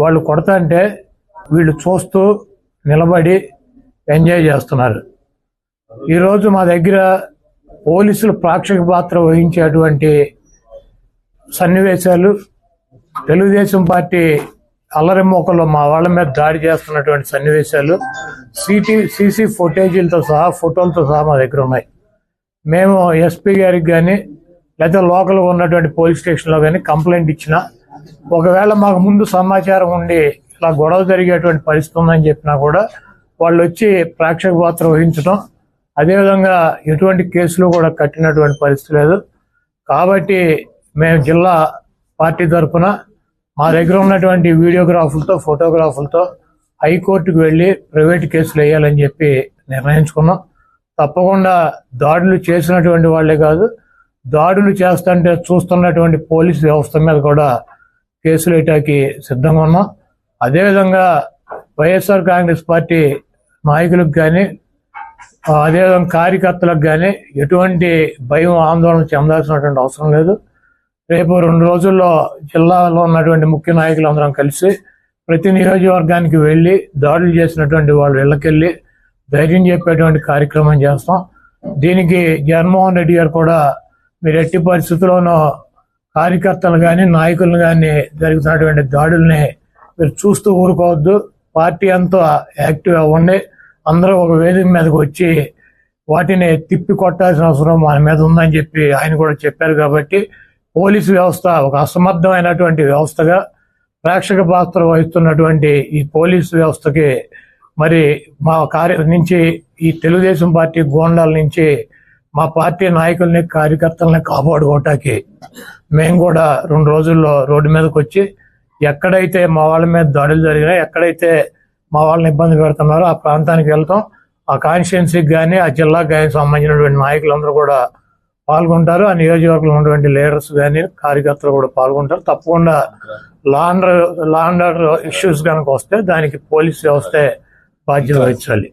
వాళ్ళు కొడతాంటే వీళ్ళు చూస్తూ నిలబడి ఎంజాయ్ చేస్తున్నారు. ఈరోజు మా దగ్గర పోలీసులు ప్రేక్షక పాత్ర వహించేటువంటి సన్నివేశాలు తెలుగుదేశం పార్టీ అల్లరిమోకలో మా వాళ్ళ మీద దాడి చేస్తున్నటువంటి సన్నివేశాలు సిటీ సీసీ ఫుటేజీలతో సహా ఫోటోలతో సహా మా దగ్గర ఉన్నాయి. మేము ఎస్పీ గారికి కానీ లేదా లోకల్గా ఉన్నటువంటి పోలీస్ స్టేషన్లో కానీ కంప్లైంట్ ఇచ్చిన ఒకవేళ మాకు ముందు సమాచారం ఉండి ఇలా గొడవ జరిగేటువంటి పరిస్థితి ఉందని చెప్పినా కూడా వాళ్ళు వచ్చి ప్రేక్షక పాత్ర వహించడం అదేవిధంగా ఎటువంటి కేసులు కూడా కట్టినటువంటి పరిస్థితి లేదు. కాబట్టి మేము జిల్లా పార్టీ తరఫున మా దగ్గర ఉన్నటువంటి వీడియోగ్రాఫులతో ఫోటోగ్రాఫులతో హైకోర్టుకు వెళ్ళి ప్రైవేట్ కేసులు వేయాలని చెప్పి నిర్ణయించుకున్నాం. తప్పకుండా దాడులు చేసినటువంటి వాళ్ళే కాదు దాడులు చేస్తుంటే చూస్తున్నటువంటి పోలీస్ వ్యవస్థ మీద కూడా కేసులు వేయటానికి సిద్ధంగా ఉన్నాం. అదేవిధంగా వైఎస్ఆర్ కాంగ్రెస్ పార్టీ నాయకులకు కానీ అదేవిధంగా కార్యకర్తలకు కానీ ఎటువంటి భయం ఆందోళన చెందాల్సినటువంటి అవసరం లేదు. రేపు రెండు రోజుల్లో జిల్లాలో ఉన్నటువంటి ముఖ్య నాయకులందరం కలిసి ప్రతి నియోజకవర్గానికి వెళ్ళి దాడులు చేసినటువంటి వాళ్ళు ఇళ్ళకెళ్ళి ధైర్యం చెప్పేటువంటి కార్యక్రమం చేస్తాం. దీనికి జగన్మోహన్ రెడ్డి గారు కూడా మీరు ఎట్టి పరిస్థితుల్లోనూ కార్యకర్తలు కానీ నాయకులు కానీ జరుగుతున్నటువంటి దాడుల్ని మీరు చూస్తూ ఊరుకోవద్దు. పార్టీ అంతా యాక్టివ్ అవ్వండి అందరూ ఒక వేదిక మీదకి వచ్చి వాటిని తిప్పి కొట్టాల్సిన అవసరం మన మీద ఉందని చెప్పి ఆయన కూడా చెప్పారు కాబట్టి పోలీసు వ్యవస్థ ఒక అసమర్థమైనటువంటి వ్యవస్థగా ప్రేక్షక పాత్ర వహిస్తున్నటువంటి ఈ పోలీసు వ్యవస్థకి మరి మా కార్య నుంచి ఈ తెలుగుదేశం పార్టీ గోండాల నుంచి మా పార్టీ నాయకుల్ని కార్యకర్తల్ని కాపాడుకోవటానికి మేము కూడా రెండు రోజుల్లో రోడ్డు మీదకి వచ్చి ఎక్కడైతే మా వాళ్ళ మీద దాడులు జరిగినాయి ఎక్కడైతే మా వాళ్ళని ఇబ్బంది పెడుతున్నారో ఆ ప్రాంతానికి వెళ్తాం. ఆ కాన్స్టిట్యున్సీకి కానీ ఆ జిల్లాకు కానీ సంబంధించినటువంటి నాయకులందరూ కూడా పాల్గొంటారు. ఆ నియోజకవర్గంలో ఉన్నటువంటి లీడర్స్ కానీ కార్యకర్తలు కూడా పాల్గొంటారు. తప్పకుండా లాండర్ లాండర్ ఇష్యూస్ కనుక వస్తే దానికి పోలీస్ వ్యవస్థ బాధ్యత వహించాలి.